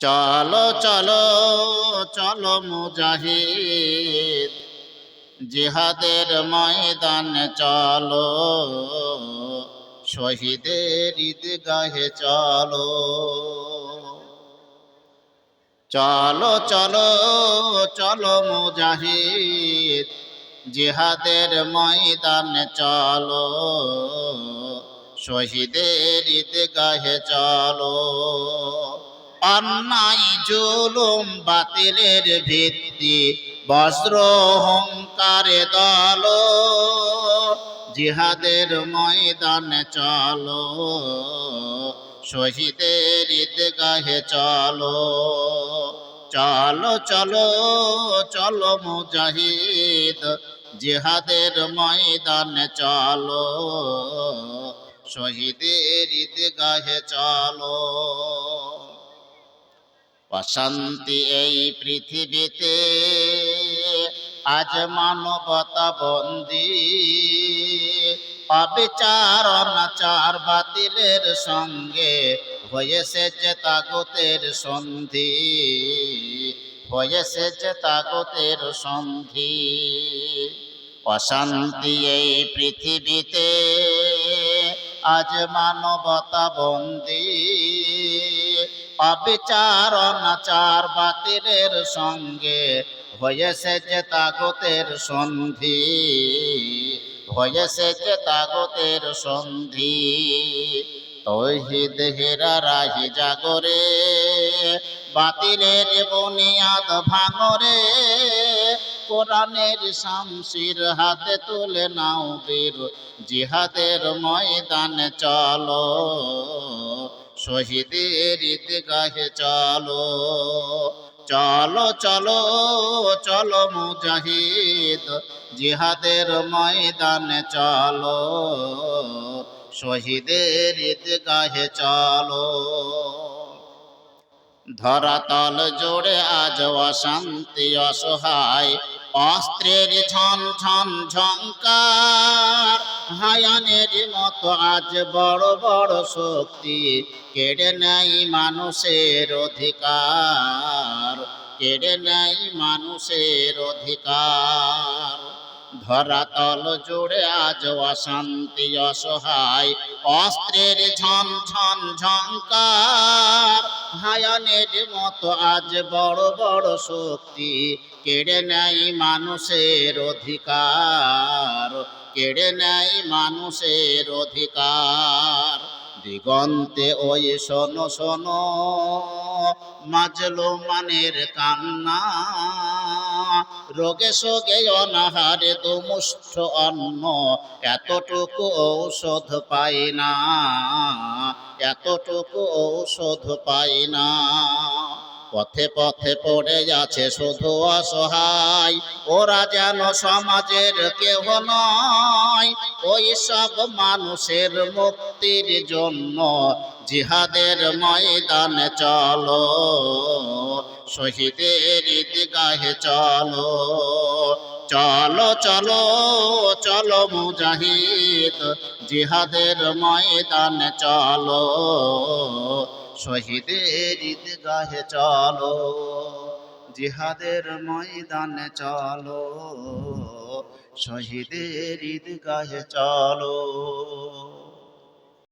চলো চলো চলো মুজাহিদ, জিহাদের ময়দানে চলো, শহীদের ঈদগাহে চলো। চলো চলো চলো মুজাহিদ, জিহাদের ময়দানে চলো, শহীদের ঈদগাহে চলো। অন্যায়, জুলুম, বাতিলের ভিত্তি বস্ত্র অহংকারে দল। জিহাদের ময়দানে চলো, শহীদের ঈদগাহে চলো। চলো চলো চলো মুজাহিদ, জিহাদের ময়দানে চলো, শহীদের ঈদগাহে চলো। অশান্তি এই পৃথিবীতে। আজ মানবতা বন্দি। অবিচার অনাচার বাতিলের সঙ্গে হয়েছে যে তাগতের সন্ধি। হয়েছে যে তাগতের সন্ধি। অশান্তি এই পৃথিবীতে। আজ মানবতা বন্দি। অবিচার অনাচার বাতিলের সঙ্গে হয়েছে যে তাগতের সন্ধি, হয়েছে যে তাগতের সন্ধি। তহিদ হেরা রাহি জাগরে, বাতিলের বুনিয়াদ ভাঙরে। কোরআনের শামশির হাতে তুলে নাও বীর, জিহাদের ময়দানে চলো। শহীদের ঈদগাহে চলো। চলো চলো চলো মুজাহিদ, জিহাদের ময়দানে চলো। শহীদের ঈদগাহে চলো। ধরাতল জোড়ে আজ অশান্তি, অসহায়, অস্ত্রের ঝন ঝন ঝঙ্কার। হায়ানের মতো আজ বড় বড় শক্তি। কেড়ে নেই মানুষের অধিকার কেড়ে নেই মানুষের অধিকার। ধরাতল জুড়ে আজ অশান্তি, অসহায়, অস্ত্রের ঝন ঝন ঝঙ্কার। হায়ানের মতো আজ বড় বড় শক্তি কেড়ে নেই মানুষের অধিকার, কেড়ে নেই মানুষের অধিকার। দিগন্তে ওই শোনো শোনো, মাজলো মানের কান্না। রোগে সোগে অনাহারে তো মুষ্ঠ অন্ন, এতটুকু ঔষধ পাই না, এতটুকু ঔষধ পাই না। পথে পথে পড়ে যাচ্ছে শুধু অসহায়। ওরা যেন সমাজের কেহ নয়, ওই সব মানুষের মুক্তির জন্য জিহাদের ময়দানে চলো, শহীদের ঈদগাহে চলো। চলো চলো চলো মুজাহিদ, জিহাদের ময়দানে চলো। শহীদের ঈদগাহে চলো জিহাদের ময়দানে চলো শহীদের ঈদগাহে চলো।